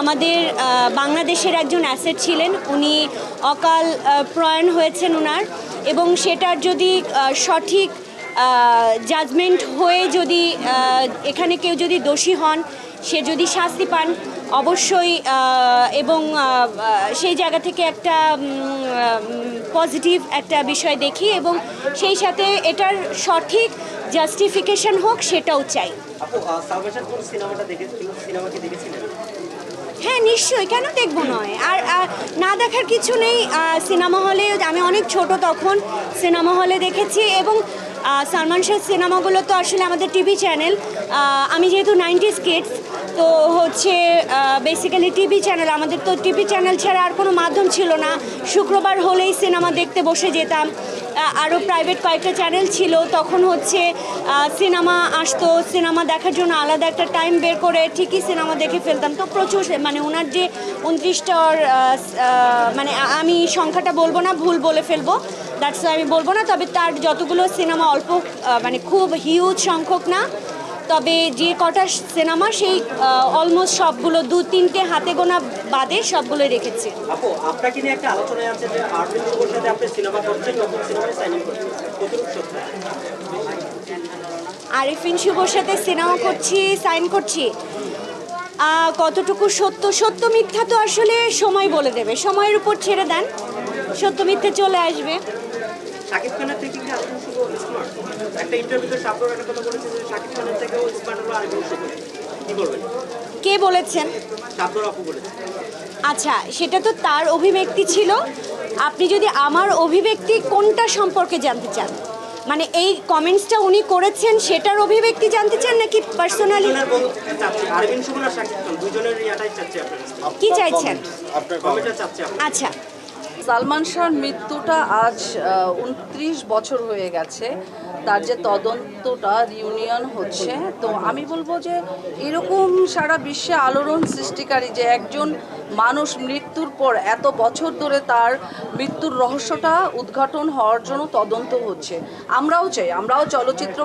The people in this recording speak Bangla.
আমাদের বাংলাদেশের একজন অ্যাসেট ছিলেন। উনি অকাল প্রয়াণ হয়েছেন ওনার এবং সেটার যদি সঠিক জাজমেন্ট হয়ে যদি এখানে কেউ যদি দোষী হন, সে যদি শাস্তি পান, অবশ্যই এবং সেই জায়গা থেকে একটা পজিটিভ একটা বিষয় দেখি এবং সেই সাথে এটার সঠিক জাস্টিফিকেশন হোক, সেটাও চাই। হ্যাঁ নিশ্চয়ই। কেন দেখব নয়? আর না দেখার কিছু নেই। সিনেমা হলে আমি অনেক ছোট তখন সিনেমা হলে দেখেছি এবং সালমান শাহ সিনেমাগুলো তো আসলে আমাদের টিভি চ্যানেল। আমি যেহেতু নাইনটিস কিডস, তো হচ্ছে বেসিক্যালি টিভি চ্যানেল। আমাদের তো টিভি চ্যানেল ছাড়া আর কোনো মাধ্যম ছিল না। শুক্রবার হলেই সিনেমা দেখতে বসে যেতাম। আরও প্রাইভেট কয়েকটা চ্যানেল ছিল। তখন হচ্ছে সিনেমা আসতো সিনেমা দেখার জন্য আলাদা একটা টাইম বের করে ঠিকই সিনেমা দেখে ফেলতাম। তো প্রচুর মানে ওনার যে উনত্রিশটার মানে আমি সংখ্যাটা বলব না, ভুল বলে ফেলব। দ্যাটস আমি বলব না, তবে তার যতগুলো সিনেমা অল্প মানে খুব হিউজ সংখ্যক না তবে যে কটা সিনেমা সেই অলমোস্ট সবগুলো দু তিনটে হাতে গোনা বাদে সবগুলো রেখেছি। আপু আপনাকে নিয়ে একটা আলোচনায় আছে যে আরবিন সাথে আপনি সিনেমা করছেন নতুন সিনেমায় সাইনিং করছেন? আরিফিন শুভর সাথে সিনেমা করছি সাইন করছি। কতটুকু সত্য? সত্য মিথ্যা তো আসলে সময় বলে দেবে। সময়ের উপর ছেড়ে দেন। সত্য মিথ্যে চলে আসবে। শাকিব খানের থেকে কি শুভ স্মার্ট একটা ইন্টারভিউতে শাবনুর একটা কথা বলেছে যে শাকিব খানের থেকেও স্মার্ট হলো কি বলবেন? কে বলেছেন? শাবনুর আপু বলেছে। আচ্ছা সেটা তো তার অভিব্যক্তি ছিল। আপনি যদি আমার অভিব্যক্তি কোনটা সম্পর্কে জানতে চান? মানে এই কমেন্টসটা উনি করেছেন সেটার অভিব্যক্তি জানতে চান নাকি পার্সোনালি কি চাইছেন? আচ্ছা সালমান শাহর মৃত্যুটা আজ উনত্রিশ বছর হয়ে গেছে। তার যে তদন্তটা রিউনিয়ন হচ্ছে। তো আমি বলব যে এরকম সারা বিশ্বে আলোড়ন সৃষ্টিকারী যে একজন মানুষ মৃত্যুর পর এত বছর ধরে তার মৃত্যুর রহস্যটা উদ্ঘাটন হওয়ার জন্য তদন্ত হচ্ছে। আমরাও চাই, আমরাও চলচ্চিত্র